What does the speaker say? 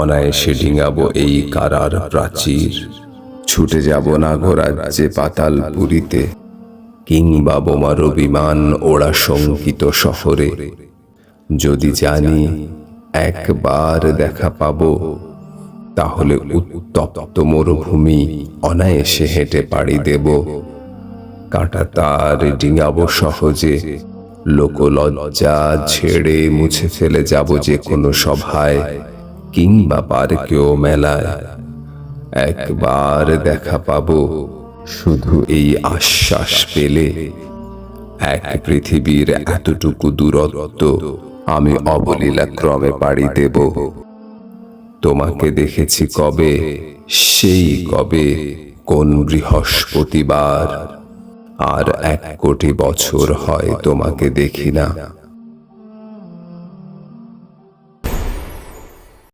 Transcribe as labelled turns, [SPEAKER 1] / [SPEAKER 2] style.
[SPEAKER 1] অনায়াসে ডিঙাবো এই কারার প্রাচীর। ছুটে যাব না রাজ্যে পাতাল পুরীতে, কিংবা বোমার বিমান ওড়া শঙ্কিত শহরে। যদি জানি একবার দেখা পাবো, তাহলে উত্তপ্ত মরুভূমি অনায়াসে হেঁটে পাড়ি দেব। কাঁটা তার ডিঙাবো সহজে, লোকলজ্জা ছেড়ে মুছে ফেলে যাব যে কোনো সভায়। কিংবা পার্কেও মেলায় একবার দেখা পাবো শুধু এই আশ্বাস পেলে। এক পৃথিবীর এতটুকু দূরত্ব আমি অবলীলা ক্রমে পাড়ি দেব। তোমাকে দেখেছি কবে, সেই কবে, কোন বৃহস্পতিবার। আর এক কোটি বছর হয় তোমাকে দেখি না।